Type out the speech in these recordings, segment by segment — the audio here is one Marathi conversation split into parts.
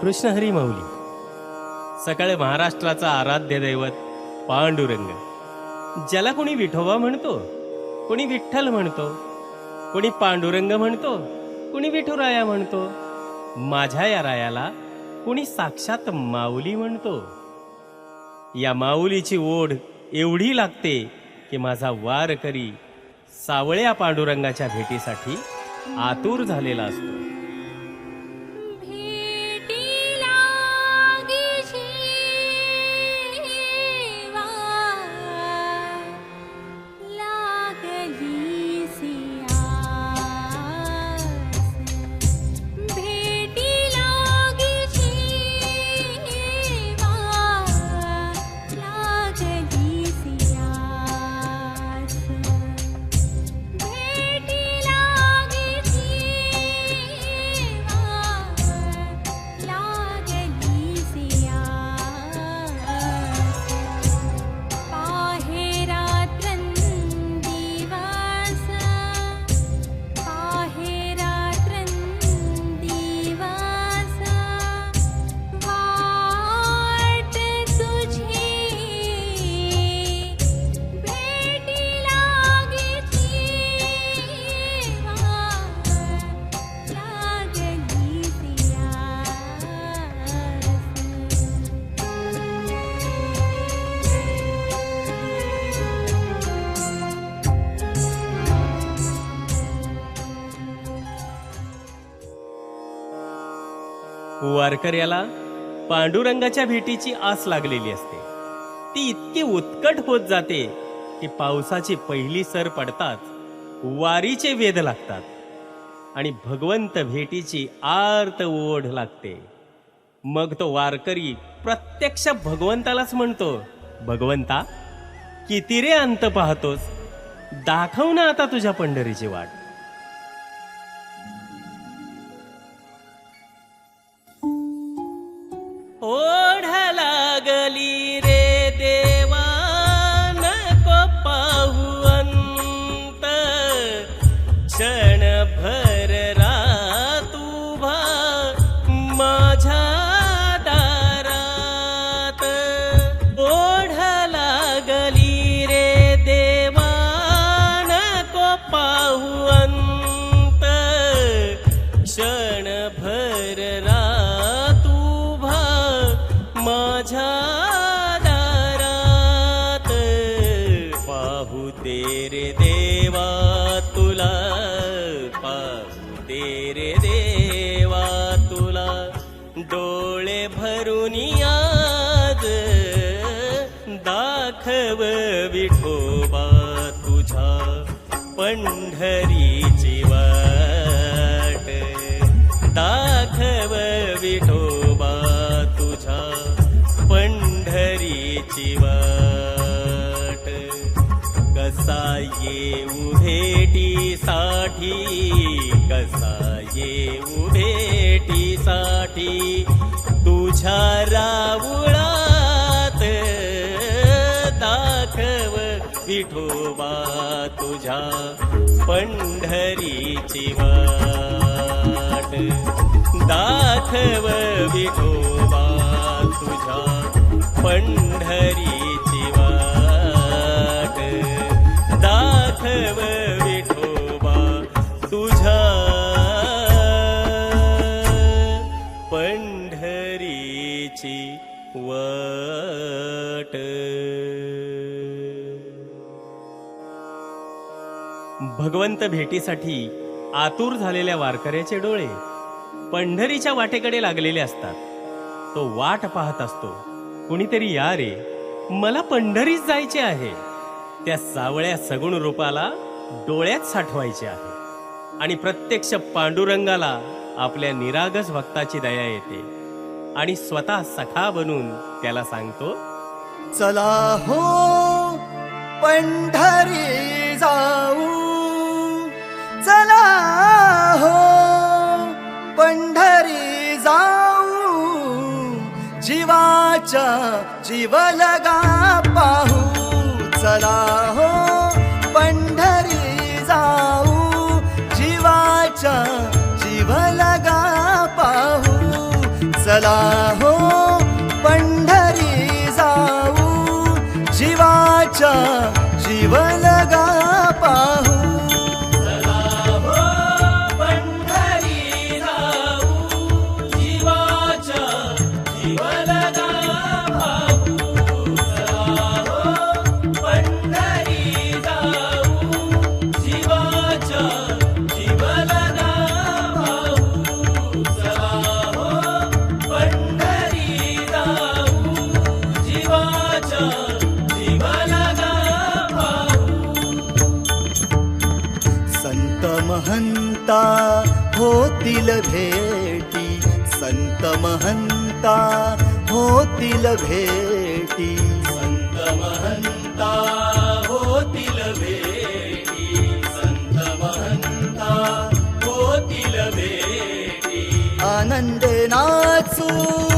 रामकृष्ण हरी माऊली. सकाळी महाराष्ट्राचा आराध्य दैवत पांडुरंग. ज्याला कोणी विठोबा म्हणतो कोणी विठ्ठल म्हणतो कोणी पांडुरंग म्हणतो कोणी विठुराया म्हणतो माझ्या या रायाला कोणी साक्षात माऊली म्हणतो. या माऊलीची ओढ एवढी लागते की माझा वार करी सावळ्या पांडुरंगाच्या भेटीसाठी आतुर झालेला असतो. वारकऱ्याला पांडुरंगाच्या भेटीची आस लागलेली असते. ती इतकी उत्कट होत जाते की पावसाची पहिली सर पडताच वारीचे वेध लागतात आणि भगवंत भेटीची आर्त ओढ लागते. मग तो वारकरी प्रत्यक्ष भगवंतालाच म्हणतो भगवंता किती रे अंत पाहतोस? दाखव ना आता तुझ्या पंढरीची वाट. पंढरीची वाट दाखव विठोबा तुझा पंढरीची वाट कसा येऊ भेटीसाठी कसा येऊ भेटीसाठी तुझ्या रावळात विठोबा तुझ्या पंढरीची वाट. दाखव विठोबा तुझ्या पंढरीची वाट. दाखव भगवंत भेटीसाठी आतुर झालेल्या वारकऱ्याचे डोळे पंढरीच्या वाटेकडे लागलेले असतात. तो वाट पाहत असतो. कुणीतरी या रे मला पंढरीच जायचे आहे. त्या सावळ्या सगुण रूपाला डोळ्यात साठवायचे आहे. आणि प्रत्यक्ष पांडुरंगाला आपल्या निरागस भक्ताची दया येते. आणि स्वतः सखा बनून त्याला सांगतो चला हो पंढरी जाऊ. चला हो पंढरी जाऊ जीवाच्या जीव लगा पाहू. चला हो भेटी संत महंता होतील भेटी. संत महंता होतील भेटी संत महंता होतील भेटी. आनंदे नाचू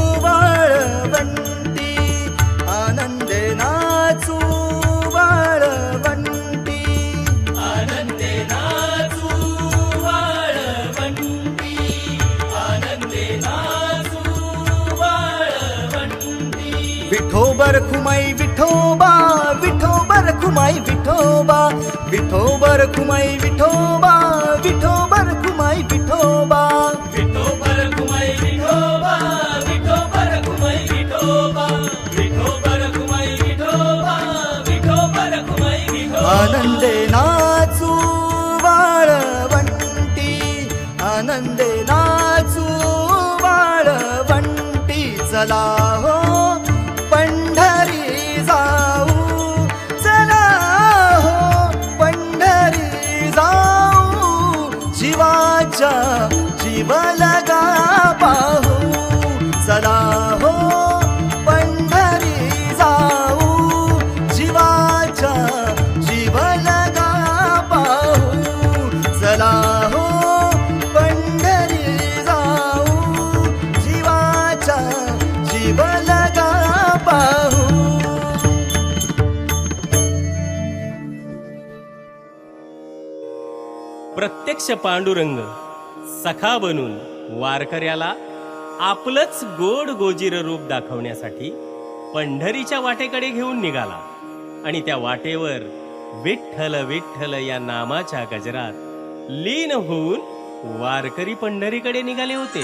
विठोबर खुमाई विठोबा विठोबर खुमाई विठोबा विठोबर खुमाई विठोबा विठोबर खुमाई विठोबा। विठोबर कुमाई विठोबा विठोबर कुमाई विठोबा विठोबर कुमाई विठोबा विठोबर कुमाई विठोबा। आनंदे नाचू वाळवंटी आनंदे नाचू वाळवंटी चला हो पाहू प्रत्यक्ष पांडुरंग सखा बनून वारकऱ्याला आपलंच गोड गोजीर रूप दाखवण्यासाठी पंढरीच्या वाटेकडे घेऊन निघाला आणि त्या वाटेवर विठ्ठल विठ्ठल या नामाच्या गजरात लीन होऊन वारकरी पंढरीकडे निघाले होते.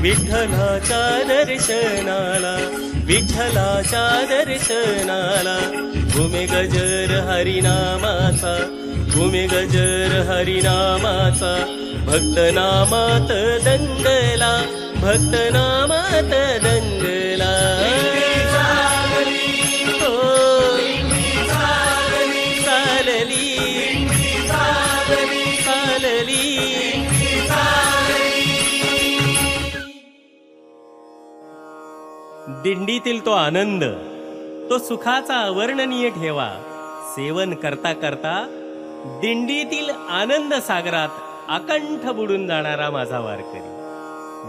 विठ्ठलाच्या दर्शनाला विठ्ठलाच्या दर्शनाला. भूमी गजर हरिनामाचा भूमी गजर हरिनामाचा. भक्त नामात दंगला भक्त नामात दंगला दिंडीतील तो आनंद तो सुखाचा अवर्णनीय ठेवा. सेवन करता करता दिंडीतील आनंद सागरात अकंठ बुडून जाणारा माझा वारकरी.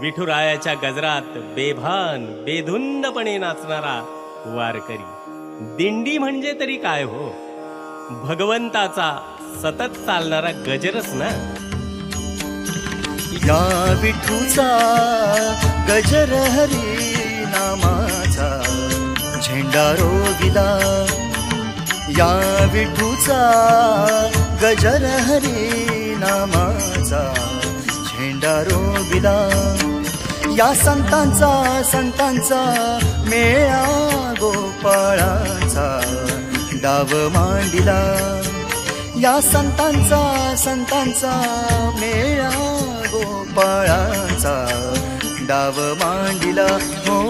विठुरायाच्या गजरात बेभान बेधुंदपणे नाचणारा वारकरी. दिंडी म्हणजे तरी काय हो? भगवंताचा सतत चालणारा गजरच ना? या विठूचा गजर हरी झेंडा रोविला. या विठूचा गजर हरी नामाचा झेंडा रोविला. या संतांचा संतांचा मेळा गोपाळाचा डाव मांडिला. या संतांचा संतांचा मेळा गोपाळाचा डाव मांडिला. हो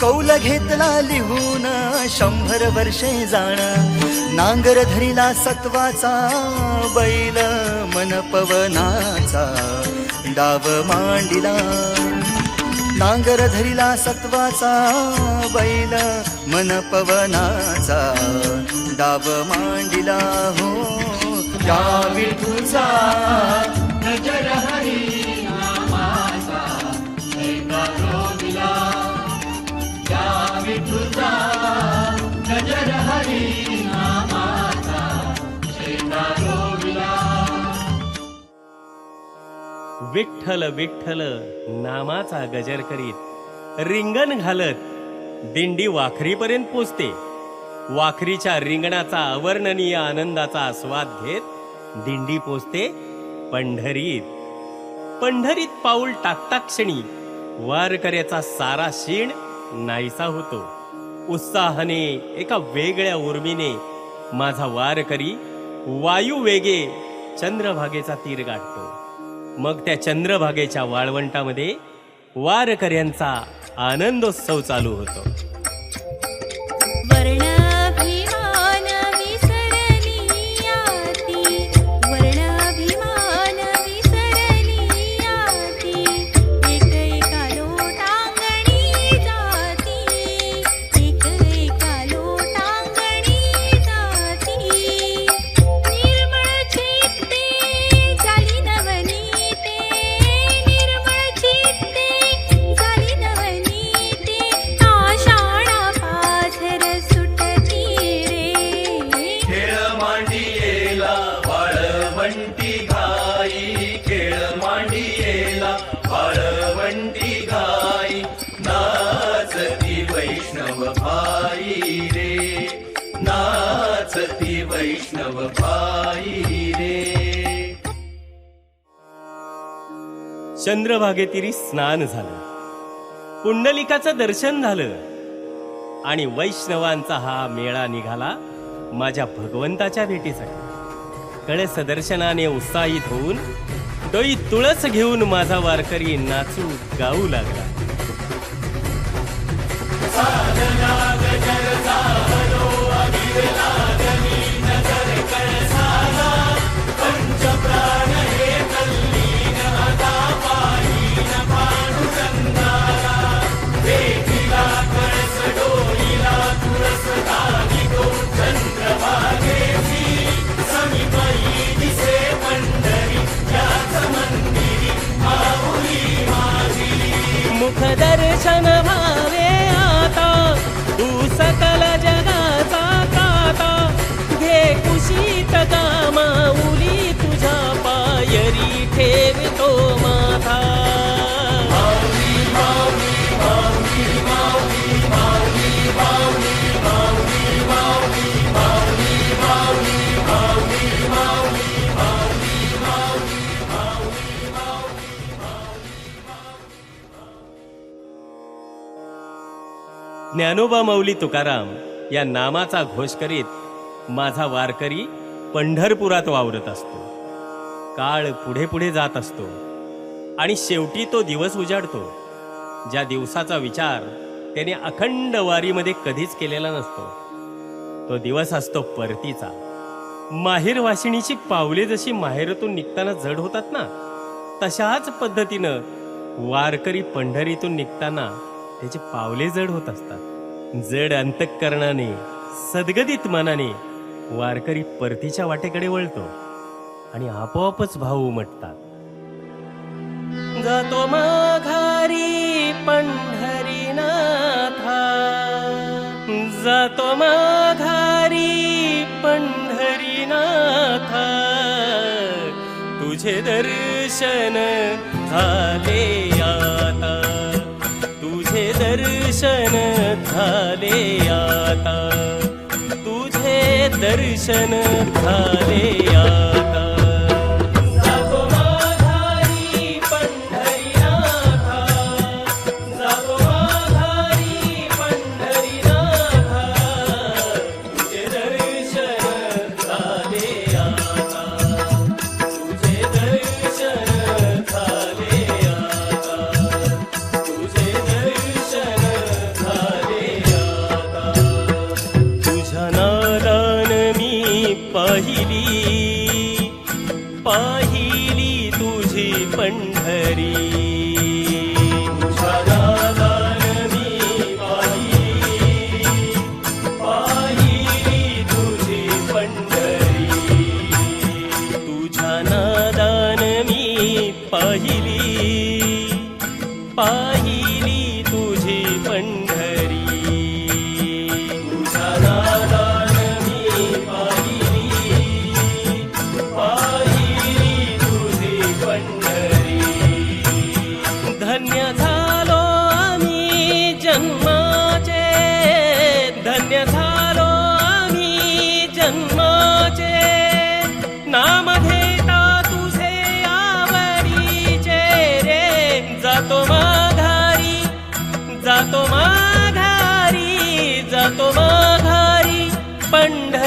कौल घेतला लिहून शंभर वर्षे जाण. नांगर धरिला सत्वाचा बैल मन पवनाचा डाव मांडिला. नांगर धरिला सत्वाचा बैल मन पवनाचा डाव मांडिला हो या विठूचा विठ्ठल विठ्ठल नामाचा गजर करीत रिंगण घालत दिंडी वाखरीपर्यंत पोचते. वाखरीच्या रिंगणाचा अवर्णनीय आनंदाचा आस्वाद घेत दिंडी पोचते पंढरीत. पंढरीत पाऊल टाकता क्षणी वारकऱ्याचा सारा शीण नाहीसा होतो. उत्साहाने एका वेगळ्या उर्मीने माझा वारकरी वायू वेगे चंद्रभागेचा तीर गाठतो. मग त्या चंद्रभागेच्या वाळवंटामध्ये वारकऱ्यांचा आनंदोत्सव चालू होतो. चंद्रभागेतिरी स्नान झालं. पुंडलिकाचं दर्शन झालं. आणि वैष्णवांचा हा मेळा निघाला माझ्या भगवंताच्या भेटीसाठी. कळस दर्शनाने उत्साहित होऊन डोई तुळस घेऊन माझा वारकरी नाचू गाऊ लागला. ज्ञानोबा मौली तुकाराम या नामाचा घोष करीत माझा वारकरी पंढरपुरात वावरत असतो. काळ पुढे पुढे जात असतो. आणि शेवटी तो दिवस उजाडतो. ज्या दिवसाचा विचार त्याने अखंड वारीमध्ये कधीच केलेला नसतो. तो दिवस असतो परतीचा. माहेर वाशिणीची पावले जशी माहेरातून निघताना जड होतात ना तशाच पद्धतीनं वारकरी पंढरीतून निघताना त्याचे पावले जड होत असतात. जड अंतःकरणाने सदगदित मनाने वारकरी परतीच्या वाटेकडे वळतो. आणि आपोआपच भाव उमटतात. जातो माघारी पंढरीनाथा. जातो माघारी पंढरीनाथा. तुझे दर्शन झाले आता. तुझे दर्शन झाले आता. तुझे दर्शन झाले आता.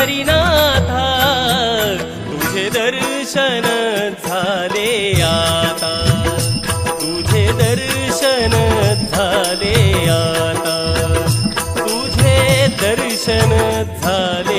हरिनाथा तुझे दर्शन झाले आता. तुझे दर्शन झाले आता. तुझे दर्शन झाले